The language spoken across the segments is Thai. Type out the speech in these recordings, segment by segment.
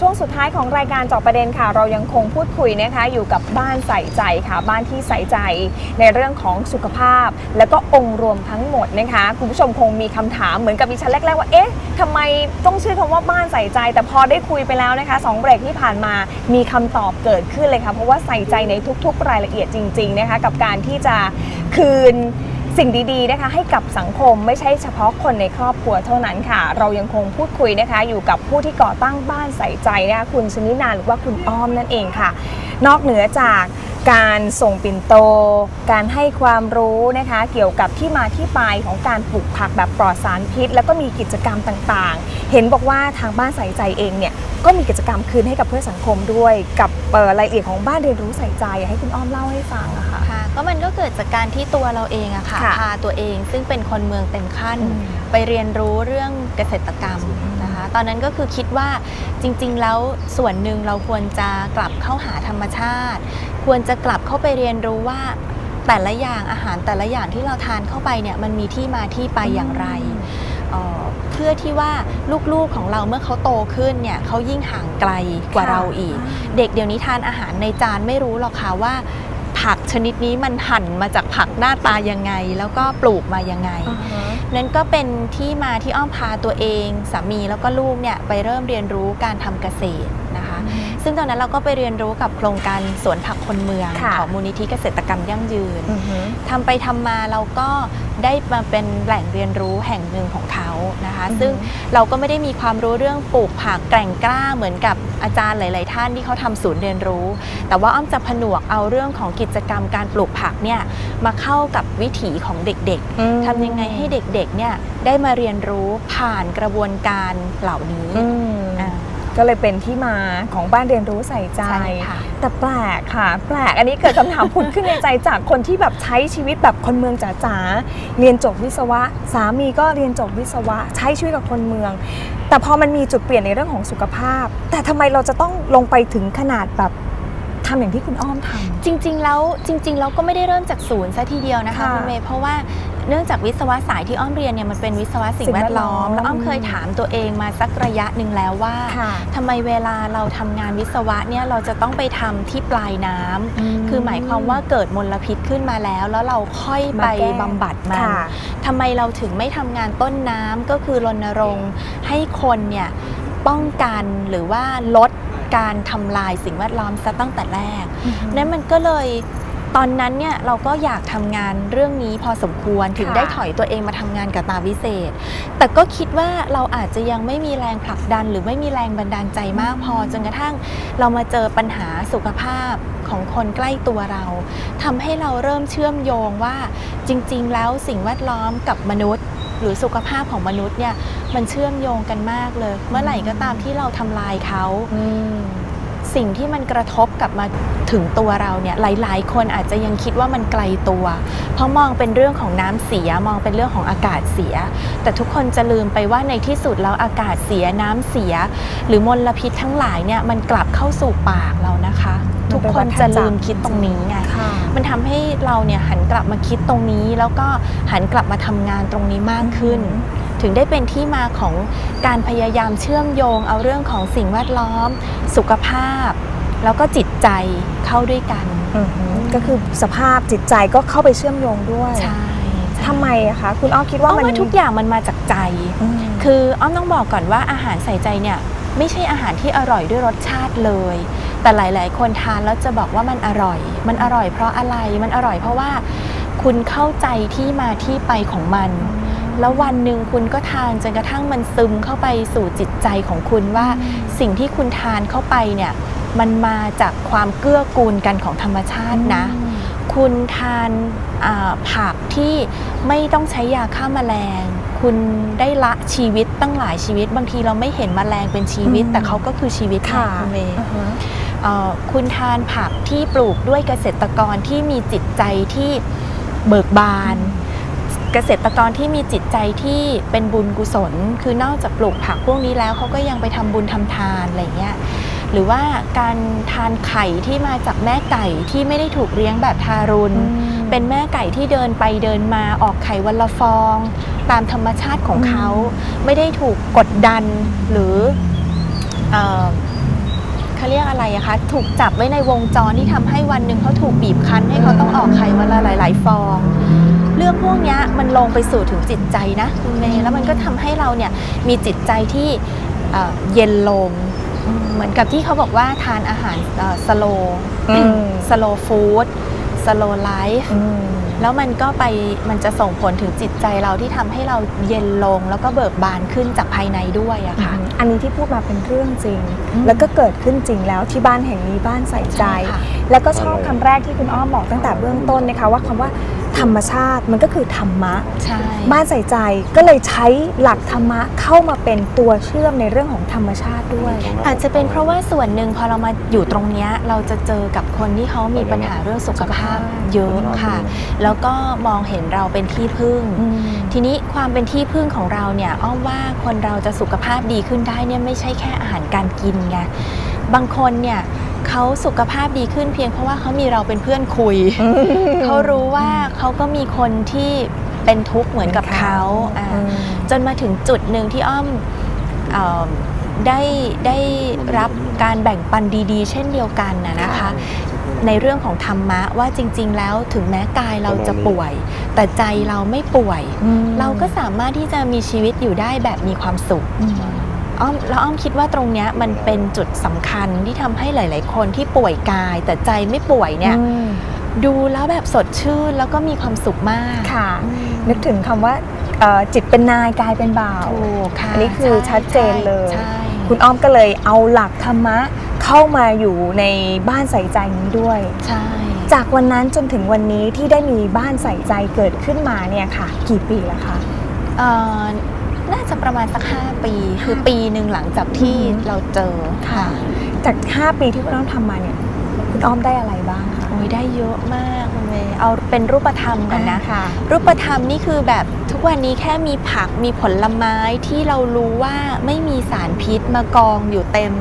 ช่วงสุดท้ายของรายการจาะประเด็นค่ะ เรายังคงพูดคุยนะคะอยู่กับบ้านใส่ใจค่ะ บ้านที่ใส่ใจในเรื่องของสุขภาพ แล้วก็องค์รวมทั้งหมดนะคะ คุณผู้ชมคงมีคำถามเหมือนกับดิฉันแรกๆว่าเอ๊ะทำไมต้องชื่อคำว่าบ้านใส่ใจ แต่พอได้คุยไปแล้วนะคะสองเบรกที่ผ่านมามีคำตอบเกิดขึ้นเลยค่ะเพราะว่าใส่ใจในทุก ๆ รายละเอียดจริง ๆนะคะ กับการที่จะคืน สิ่งดีๆนะคะให้กับสังคมไม่ใช่เฉพาะคนในครอบครัวเท่านั้นค่ะ เรายังคงพูดคุยนะคะ อยู่กับผู้ที่ก่อตั้งบ้านใส่ใจนะคะคุณชนินานหรือว่าคุณอ้อมนั่นเองค่ะ นอกเหนือจากการส่งปิ่นโต การให้ความรู้นะคะ เกี่ยวกับที่มาที่ไปของการปลูกผักแบบปลอดสารพิษ แล้วก็มีกิจกรรมต่างๆ เห็นบอกว่าทางบ้านใส่ใจเองเนี่ยก็มีกิจกรรมคืนให้กับเพื่อสังคมด้วย กับรายละเอียดของบ้านเรียนรู้ใส่ใจอยากให้คุณอ้อมเล่าให้ฟังอะค่ะค่ะ ก็มันก็เกิดจากการที่ตัวเราเองอะค่ะค่ะพาตัวเองซึ่งเป็นคนเมืองเต็มขั้นอืมไปเรียนรู้เรื่องเกษตรกรรมนะคะตอนนั้นก็คือคิดว่าจริง ๆ แล้วส่วนหนึ่งเราควรจะกลับเข้าหาธรรมชาติ ควรจะกลับเข้าไปเรียนรู้ว่าแต่ละอย่างอาหารแต่ละอย่างที่เราทานเข้าไปเนี่ยมันมีที่มาที่ไปอย่างไรเอ่อเพื่อที่ว่าลูกๆของเราเมื่อเขาโตขึ้นเนี่ยเขายิ่งห่างไกลกว่าค่ะเราอีก เด็กเดี๋ยวนี้ทานอาหารในจานไม่รู้หรอกค่ะว่า ผักชนิดนี้มันหั่นมาจากผักหน้าตายังไง แล้วก็ปลูกมายังไงอ่าฮะนั่นก็เป็นที่มาที่อ้อมพาตัวเองสามีแล้วก็ลูกเนี่ยไปเริ่มเรียนรู้การทำเกษตรนะคะ ซึ่งตอนนั้นเราก็ไปเรียนรู้กับโครงการสวนผักคนเมืองค่ะของมูลนิธิเกษตรกรรมยั่งยืนอือฮึทำไปทำมาเราก็ได้มาเป็นแหล่งเรียนรู้แห่งหนึ่งของเขานะคะอือฮึซึ่งเราก็ไม่ได้มีความรู้เรื่องปลูกผักแกร่งกล้าเหมือนกับอาจารย์หลาย ๆ ท่านที่เขาทำศูนย์เรียนรู้ แต่ว่าอ้อมจะผนวกเอาเรื่องของกิจกรรมการปลูกผักเนี่ยมาเข้ากับวิถีของเด็กอืมๆทำยังไงให้เด็ก ๆ เนี่ยได้มาเรียนรู้ผ่านกระบวนการเหล่านี้อืมอ่า ก็เลยเป็นที่มาของบ้านเรียนรู้ใส่ใจใช่ค่ะแต่แปลกค่ะ แปลกอันนี้เกิดคำถามผุดขึ้นในใจจากคนที่แบบใช้ชีวิตแบบคนเมืองจ๋าๆเรียนจบวิศวะ สามีก็เรียนจบวิศวะ ใช้ชีวิตกับคนเมือง แต่พอมันมีจุดเปลี่ยนในเรื่องของสุขภาพ แต่ทำไมเราจะต้องลงไปถึงขนาดแบบทำอย่างที่คุณอ้อมทำจริง ๆ แล้วจริง ๆ เราก็ไม่ได้เริ่มจากศูนย์ซะทีเดียวนะคะค่ะคุณเมย์เพราะว่า เนื่องจากวิศวะสายที่อ้อมเรียนเนี่ยมันเป็นวิศวะสิ่งสิ่งแวแวดดล้ล้ออมมแล้วอ้อมเคยถามตัวเองมาสักระยะหนึ่งแล้วว่าค่ะทำไมเวลาเราทำงานวิศวะเนี่ยเราจะต้องไปทำที่ปลายน้ำคือหมายความว่าเกิดมลพิษขึ้นมาแล้ว แล้วเราค่อยไปมาแก้บำบัดมันค่ะทำไมเราถึงไม่ทำงานต้นน้ำก็คือรณรงค์ให้คนเนี่ยป้องกันหรือว่าลดการทำลายสิ่งแวดล้อมซะตั้งแต่แรก นั้นมันก็เลย ตอนนั้นเนี่ยเราก็อยากทำงานเรื่องนี้พอสมควรถึงค่ะได้ถอยตัวเองมาทำงานกับตาวิเศษ แต่ก็คิดว่าเราอาจจะยังไม่มีแรงผลักดัน หรือไม่มีแรงบันดาลใจมากพอจนกระทั่งเรามาเจอปัญหาสุขภาพของคนใกล้ตัวเราทำให้เราเริ่มเชื่อมโยงว่าจริง ๆ แล้วสิ่งแวดล้อมกับมนุษย์ หรือสุขภาพของมนุษย์เนี่ยมันเชื่อมโยงกันมากเลย เมื่อไหร่ก็ตามที่เราทำลายเขาอืม สิ่งที่มันกระทบกลับมาถึงตัวเราเนี่ยหลาย ๆ คนอาจจะยังคิดว่ามันไกลตัว เพราะมองเป็นเรื่องของน้ำเสียมองเป็นเรื่องของอากาศเสีย แต่ทุกคนจะลืมไปว่าในที่สุดแล้วอากาศเสียน้ำเสีย หรือมลพิษทั้งหลายเนี่ยมันกลับเข้าสู่ปากเรานะคะมันเป็นทุกคนจะลืมคิดตรงนี้ไงค่ะมันทำให้เราเนี่ยหันกลับมาคิดตรงนี้ แล้วก็หันกลับมาทำงานตรงนี้มากขึ้น ถึงได้เป็นที่มาของการพยายามเชื่อมโยง เอาเรื่องของสิ่งแวดล้อม สุขภาพ แล้วก็จิตใจเข้าด้วยกันอือฮึก็คือสภาพจิตใจก็เข้าไปเชื่อมโยงด้วยใช่ทำไมอะคะคุณอ้อคิดเพว่าราะมันว่าทุกอย่างมันมาจากใจอืมคืออ้อมต้องบอกก่อนว่าอาหารใส่ใจเนี่ยไม่ใช่อาหารที่อร่อยด้วยรสชาติเลย แต่หลาย ๆ คนทานแล้วจะบอกว่ามันอร่อย มันอร่อยเพราะอะไรมันอร่อยเพราะว่าคุณเข้าใจที่มาที่ไปของมัน แล้ววันหนึ่งคุณก็ทานจนกระทั่งมันซึมเข้าไปสู่จิตใจของคุณว่า สิ่งที่คุณทานเข้าไปเนี่ยมันมาจากความเกื้อกูลกันของธรรมชาตินะ คุณทานอ่าผักที่ไม่ต้องใช้ยาฆ่าแมลง คุณได้ละชีวิตตั้งหลายชีวิต บางทีเราไม่เห็นแมลงเป็นชีวิตอืมแต่เขาก็คือชีวิตค่ะณเมย์อ่าฮะเอ่อคุณทานผักที่ปลูกด้วยเกษตรกรที่มีจิตใจที่เบิกบาน เกษตรกรที่มีจิตใจที่เป็นบุญกุศล คือนอกจากปลูกผักพวกนี้แล้วเขาก็ยังไปทำบุญทำทานอะไรเงี้ยหรือว่าการทานไข่ที่มาจากแม่ไก่ที่ไม่ได้ถูกเลี้ยงแบบทารุณ เป็นแม่ไก่ที่เดินไปเดินมาออกไข่วันละฟอง ตามธรรมชาติของเขา ไม่ได้ถูกกดดันหรือเออเขาเรียกอะไรอะคะถูกจับไว้ในวงจรที่ทำให้วันหนึ่งเขาถูกบีบคั้นให้เขาต้องออกไข่วันละหลาย ๆ ฟอง เรื่องพวกเนี้ยมันลงไปสู่ถึงจิตใจนะคุณเมย์แล้วมันก็ทำให้เราเนี่ยมีจิตใจที่เอ่อเย็นลง เหมือนกับที่เขาบอกว่าทานอาหารสโลอืมสโลฟู้ดสโลไลฟ์อืมแล้วมันก็ไปมันจะส่งผลถึงจิตใจเราที่ทำให้เราเย็นลง แล้วก็เบิกบานขึ้นจากภายในด้วยอะค่ะอันนี้ที่พูดมาเป็นเรื่องจริงอืมแล้วก็เกิดขึ้นจริงแล้วที่บ้านแห่งนี้บ้านใส่ใจใช่ค่ะ แล้วก็ชอบคำแรกที่คุณอ้อมบอกตั้งแต่เบื้องต้นนะคะว่าคำว่าธรรมชาติมันก็คือธรรมะใช่บ้านใส่ใจก็เลยใช้หลักธรรมะเข้ามาเป็นตัวเชื่อมในเรื่องของธรรมชาติด้วย อาจจะเป็นเพราะว่าส่วนหนึ่งพอเรามาอยู่ตรงเนี้ยเราจะเจอกับคนที่เขามีปัญหาเรื่องสุขภาพเยอะค่ะ แล้วก็มองเห็นเราเป็นที่พึ่ง ทีนี้ความเป็นที่พึ่งของเราเนี่ยอ้อมว่าคนเราจะสุขภาพดีขึ้นได้เนี่ยไม่ใช่แค่อาหารการกินไงบางคนเนี่ย เขาสุขภาพดีขึ้นเพียงเพราะว่าเขามีเราเป็นเพื่อนคุย เขารู้ว่าเขาก็มีคนที่เป็นทุกข์เหมือนกับเขาอ่าอืมจนมาถึงจุดหนึ่งที่อ้อมเออได้ได้รับการแบ่งปันดีๆ เช่นเดียวกันนะนะคะ ในเรื่องของธรรมะว่าจริง ๆ แล้วถึงแม้กายเราจะป่วย แต่ใจเราไม่ป่วย เราก็สามารถที่จะมีชีวิตอยู่ได้แบบมีความสุข อ้อมแล้วอ้อมคิดว่าตรงเนี้ยมันเป็นจุดสำคัญที่ทำให้หลาย ๆ คนที่ป่วยกายแต่ใจไม่ป่วยเนี่ยอืมดูแล้วแบบสดชื่นแล้วก็มีความสุขมากค่ะ นึกถึงคำว่าเอ่อจิตเป็นนายกายเป็นบ่าวถูกค่ะอันนี้คือใชัดเจนเลยใช่คุณอ้อมก็เลยเอาหลักธรรมะเข้ามาอยู่ในบ้านใส่ใจนี้ด้วยใช่จากวันนั้นจนถึงวันนี้ที่ได้มีบ้านใส่ใจเกิดขึ้นมาเนี่ยค่ะ กี่ปีแล้วคะเอ่อ น่าจะประมาณสัก 5 ปี คือปีหนึ่งหลังจากที่อือฮึเราเจอค่ะ จาก 5 ปีที่คุณอ้อมทำมาเนี่ยคุณอ้อมได้อะไรบ้างคะโอ้ยได้เยอะมากคุณเมย์เอาเป็นรูปธรรมก่อนนะค่ะรูปธรรมนี่คือแบบทุกวันนี้แค่มีผักมีผลไม้ที่เรารู้ว่าไม่มีสารพิษมากองอยู่เต็ม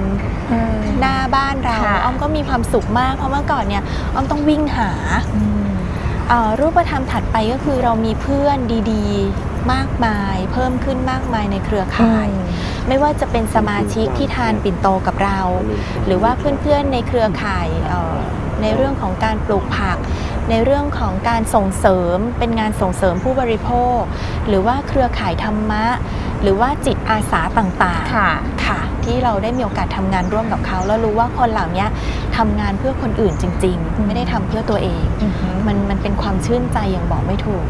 หน้าบ้านเราค่ะอ้อมก็มีความสุขมากเพราะเมื่อก่อนเนี่ยอ้อมต้องวิ่งหาอืมเอ่อ รูปธรรมถัดไปก็คือเรามีเพื่อนดีๆ มากมาย เพิ่มขึ้นมากมายในเครือข่าย ไม่ว่าจะเป็นสมาชิกที่ทานปิ่นโตกับเรา หรือว่าเพื่อนๆในเครือข่ายเอ่อในเรื่องของการปลูกผัก ในเรื่องของการส่งเสริมเป็นงานส่งเสริมผู้บริโภค หรือว่าเครือข่ายธรรมะ หรือว่าจิตอาสาต่างๆค่ะค่ะ ที่เราได้มีโอกาสทำงานร่วมกับเขา แล้วรู้ว่าคนเหล่านี้ทำงานเพื่อคนอื่นจริงอืมๆไม่ได้ทำเพื่อตัวเองอือฮึมันมันเป็นความชื่นใจอย่างบอกไม่ถูก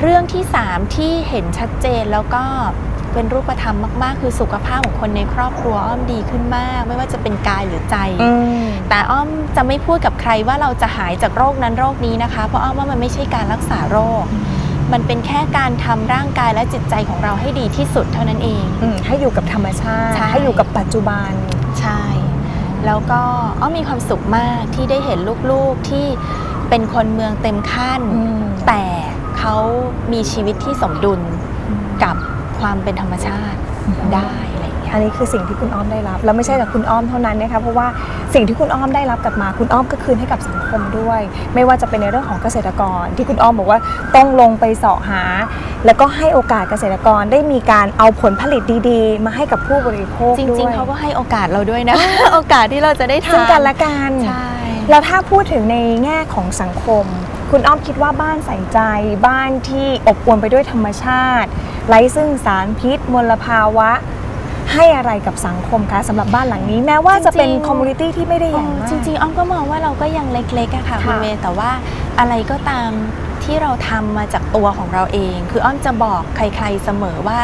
เรื่องที่สามที่เห็นชัดเจนแล้วก็ เป็นรูปธรรมมากๆ คือสุขภาพของคนในครอบครัวอ้อมดีขึ้นมาก ไม่ว่าจะเป็นกายหรือใจอืมแต่อ้อมจะไม่พูดกับใครว่าเราจะหายจากโรคนั้นโรคนี้นะคะ เพราะอ้อมว่ามันไม่ใช่การรักษาโรค มันเป็นแค่การทำร่างกายและจิตใจของเราให้ดีที่สุดเท่านั้นเองอืมให้อยู่กับธรรมชาติใช่ให้อยู่กับปัจจุบันใช่แล้วก็อ้อมมีความสุขมากที่ได้เห็นลูกๆที่เป็นคนเมืองเต็มขั้นอืมแต่เขามีชีวิตที่สมดุลกับ ความเป็นธรรมชาติได้อะไรอย่างเงี้ยอันนี้คือสิ่งที่คุณอ้อมได้รับ แล้วไม่ใช่แต่คุณอ้อมเท่านั้นนะคะเพราะว่าสิ่งที่คุณอ้อมได้รับกลับมา คุณอ้อมก็คืนให้กับสังคมด้วย ไม่ว่าจะเป็นในเรื่องของเกษตรกร ที่คุณอ้อมบอกว่าต้องลงไปเสาะหา แล้วก็ให้โอกาสเกษตรกรได้มีการเอาผลผลิตดีๆ มาให้กับผู้บริโภคจด้วยริงๆเขาก็ให้โอกาสเราด้วยนะ โอกาสที่เราจะได้ทานซึ่งกันและกันใช่แล้วถ้าพูดถึงในแง่ของสังคม คุณอ้อมคิดว่าบ้านใส่ใจ บ้านที่อบอวลไปด้วยธรรมชาติ ไร้ซึ่งสารพิษ มลภาวะ ให้อะไรกับสังคมคะสำหรับบ้านหลังนี้ แม้ว่าจะเป็นจริงๆคอมมูนิตี้ที่ไม่ได้ใหญ่มากจริงๆอ้อมก็มองว่าเราก็ยังเล็กๆอะค่ะค่ะคุณเมย์แต่ว่าอะไรก็ตามที่เราทำมาจากตัวของเราเอง คืออ้อมจะบอกใครๆเสมอว่า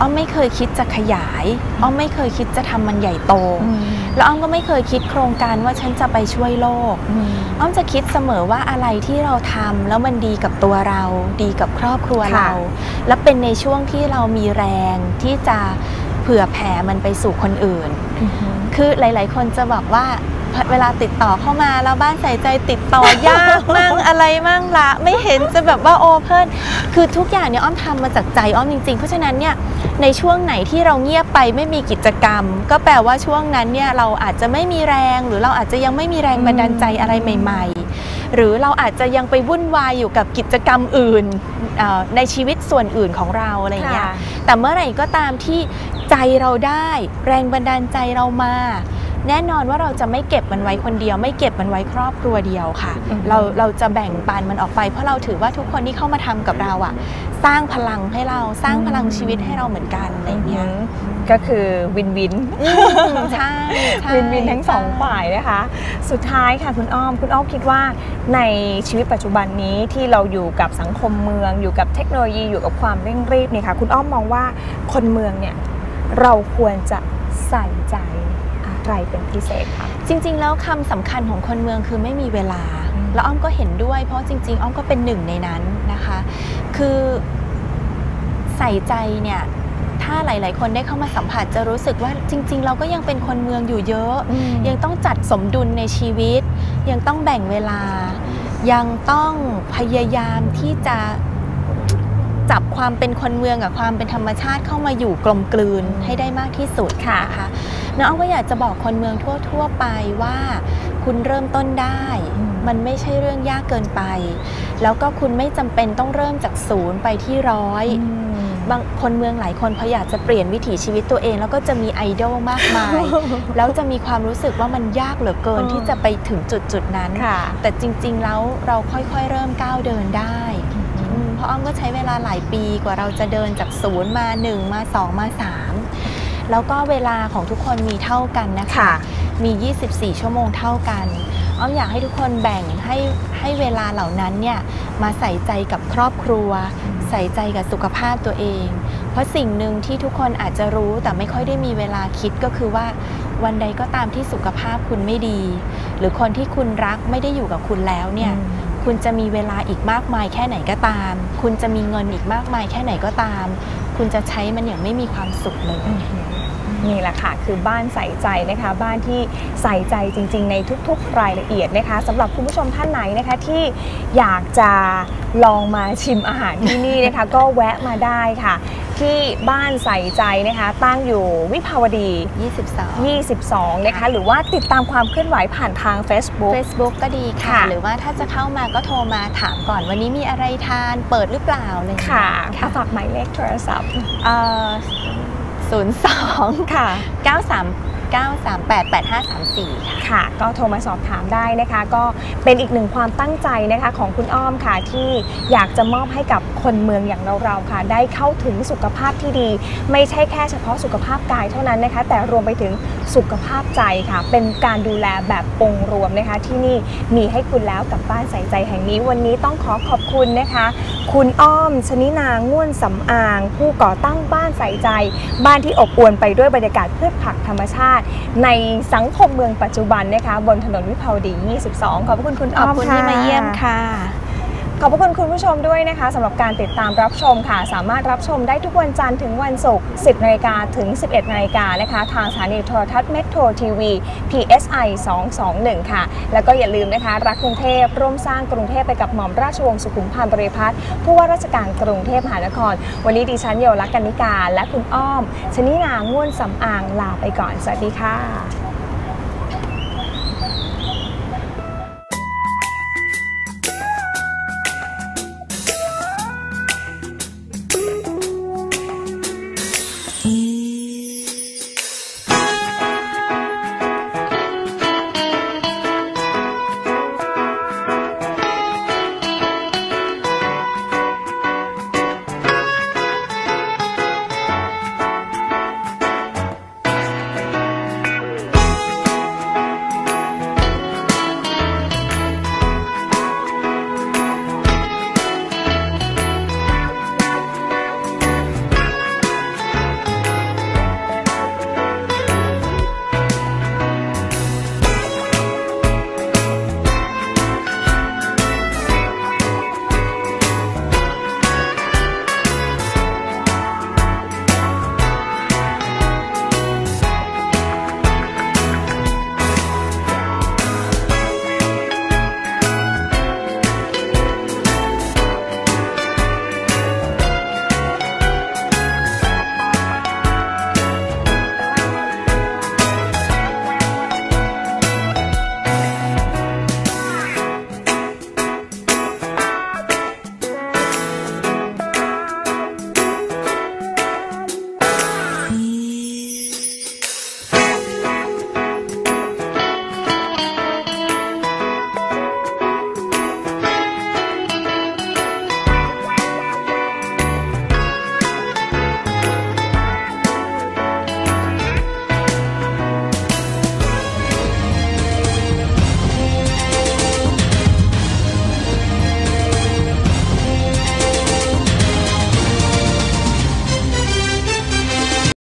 อ้อมไม่เคยคิดจะขยายอ้อมไม่เคยคิดจะทำมันใหญ่โตอืมแล้วอ้อมก็ไม่เคยคิดโครงการว่าฉันจะไปช่วยโลกอืมอ้อมจะคิดเสมอว่าอะไรที่เราทำแล้วมันดีกับตัวเรา ดีกับครอบครัวค่ะเรา และเป็นในช่วงที่เรามีแรงที่จะเผื่อแผ่มันไปสู่คนอื่นอืมคือหลาย ๆ คนจะบอกว่า เวลาติดต่อเข้ามาแล้วบ้านใส่ใจติดต่อยากมั่งอะไรมั่งละไม่เห็นจะแบบว่าโอเพ่นคือทุกอย่างเนี่ยอ้อมทำมาจากใจอ้อมจริง ๆ เพราะฉะนั้นเนี่ยในช่วงไหนที่เราเงียบไปไม่มีกิจกรรม ก็แปลว่าช่วงนั้นเนี่ยเราอาจจะไม่มีแรงหรือเราอาจจะยังไม่มีแรงบันดาลใจอะไรใหม่ ๆ หรือเราอาจจะยังไปวุ่นวายอยู่กับกิจกรรมอื่นในชีวิตส่วนอื่นของเราอะไรอย่างเงี้ยแต่เมื่อไหร่ก็ตามที่ใจเราได้แรงบันดาลใจเรามา แน่นอนว่าเราจะไม่เก็บมันไว้คนเดียว ไม่เก็บมันไว้ครอบครัวเดียวค่ะอืมเราเราจะแบ่งปันมันออกไป เพราะเราถือว่าทุกคนที่เข้ามาทำกับเราอะสร้างพลังให้เราสร้างพลังชีวิตให้เราเหมือนกันอะไรอย่างเงี้ยก็คือวินวินใช่ใช่วินวินทั้งสองใช่ฝ่ายนะคะ สุดท้ายค่ะคุณอ้อม คุณอ้อมคิดว่าในชีวิตปัจจุบันนี้ที่เราอยู่กับสังคมเมือง อยู่กับเทคโนโลยีอยู่กับความเร่งรีบเนี่ยค่ะ คุณอ้อมมองว่าคนเมืองเนี่ยเราควรจะใส่ใจ อะไรเป็นพิเศษคะจริง ๆ แล้วคำสำคัญของคนเมืองคือไม่มีเวลาอืมแล้วอ้อมก็เห็นด้วย เพราะจริง ๆ อ้อมก็เป็นหนึ่งในนั้นนะคะ คือใส่ใจเนี่ยถ้าหลาย ๆ คนได้เข้ามาสัมผัสจะรู้สึกว่าจริง ๆ เราก็ยังเป็นคนเมืองอยู่เยอะ ยังต้องจัดสมดุลในชีวิต ยังต้องแบ่งเวลา ยังต้องพยายามที่จะจับความเป็นคนเมืองกับความเป็นธรรมชาติเข้ามาอยู่กลมกลืนให้ได้มากที่สุดค่ะนะคะ น้องก็อยากจะบอกคนเมืองทั่ว ๆ ไปว่าคุณเริ่มต้นได้อืมมันไม่ใช่เรื่องยากเกินไป แล้วก็คุณไม่จำเป็นต้องเริ่มจากศูนย์ไปที่ร้อยบางคนเมืองหลายคนพออยากจะเปลี่ยนวิถีชีวิตตัวเอง แล้วก็จะมีไอดอลมากมาย แล้วจะมีความรู้สึกว่ามันยากเหลือเกินอ๋อที่จะไปถึงจุดจุดๆนั้นค่ะแต่จริง ๆ แล้วเราค่อยๆ เริ่มก้าวเดินได้อืมเพราะอ้อมก็ใช้เวลาหลายปีกว่าเราจะเดินจากศูนย์มา 1 มา 2 มา 3 แล้วก็เวลาของทุกคนมีเท่ากันนะคะค่ะมี 24 ชั่วโมงเท่ากันอ้อมอยากให้ทุกคนแบ่งให้ให้เวลาเหล่านั้นเนี่ยมาใส่ใจกับครอบครัว ใส่ใจกับสุขภาพตัวเอง เพราะสิ่งหนึ่งที่ทุกคนอาจจะรู้แต่ไม่ค่อยได้มีเวลาคิดก็คือว่าวันใดก็ตามที่สุขภาพคุณไม่ดี หรือคนที่คุณรักไม่ได้อยู่กับคุณแล้วเนี่ยคุณจะมีเวลาอีกมากมายแค่ไหนก็ตาม คุณจะมีเงินอีกมากมายแค่ไหนก็ตาม คุณจะใช้มันอย่างไม่มีความสุขเลย นี่แหละค่ะคือบ้านใส่ใจนะคะ บ้านที่ใส่ใจจริง ๆ ในทุกๆ รายละเอียดนะคะสำหรับคุณผู้ชมท่านไหนนะคะที่อยากจะลองมาชิมอาหารที่นี่นะคะ ก็แวะมาได้ค่ะ ที่บ้านใส่ใจนะคะ ตั้งอยู่วิภาวดี 22 22 นะคะ หรือว่าติดตามความเคลื่อนไหวผ่านทาง Facebook Facebook ก็ดีค่ะค่ะหรือว่าถ้าจะเข้ามาก็โทรมาถามก่อนวันนี้มีอะไรทานเปิดหรือเปล่าอะไรอย่างเลยค่ะค่ะ ฝากหมายเลขโทรศัพท์ เอ่อศูนย์สองค่ะเก้าสามเก้าสามแปดแปดห้าสามสี่ค่ะ ค่ะ ก็โทรมาสอบถามได้นะคะ ก็เป็นอีกหนึ่งความตั้งใจนะคะของคุณอ้อมค่ะที่อยากจะมอบให้กับคนเมืองอย่างเราๆค่ะ ได้เข้าถึงสุขภาพที่ดี ไม่ใช่แค่เฉพาะสุขภาพกายเท่านั้นนะคะ แต่รวมไปถึงสุขภาพใจค่ะ เป็นการดูแลแบบองค์รวมนะคะ ที่นี่มีให้คุณแล้วกับบ้านใส่ใจแห่งนี้วันนี้ต้องขอขอบคุณนะคะ คุณอ้อมชนินางง่วนสำอาง ผู้ก่อตั้งบ้านใส่ใจ บ้านที่อบอวลไปด้วยบรรยากาศพืชผักธรรมชาติในสังคมเมืองปัจจุบันนะคะบนถนนวิภาวดี 22 ขอบพระคุณคุณขอ้ออบมคุณค่ะที่มาเยี่ยมค่ะ ขอบพระคุณคุณผู้ชมด้วยนะคะสำหรับการติดตามรับชมค่ะ สามารถรับชมได้ทุกวันจันทร์ถึงวันศุกร์ 10นาฬิกาถึง 11นาฬิกานะคะ ทางสถานีโทรทัศน์เมโทรทีวี PSI 221 ค่ะ แล้วก็อย่าลืมนะคะ รักกรุงเทพร่วมสร้างกรุงเทพไปกับหม่อมราชวงศ์สุขุมพันธ์บริพัตรผู้ว่าราชการกรุงเทพมหานคร วันนี้ดิฉันเยาวลักกันนิกา และคุณอ้อม ชนินาง่วนสำอางลาไปก่อนสวัสดีค่ะ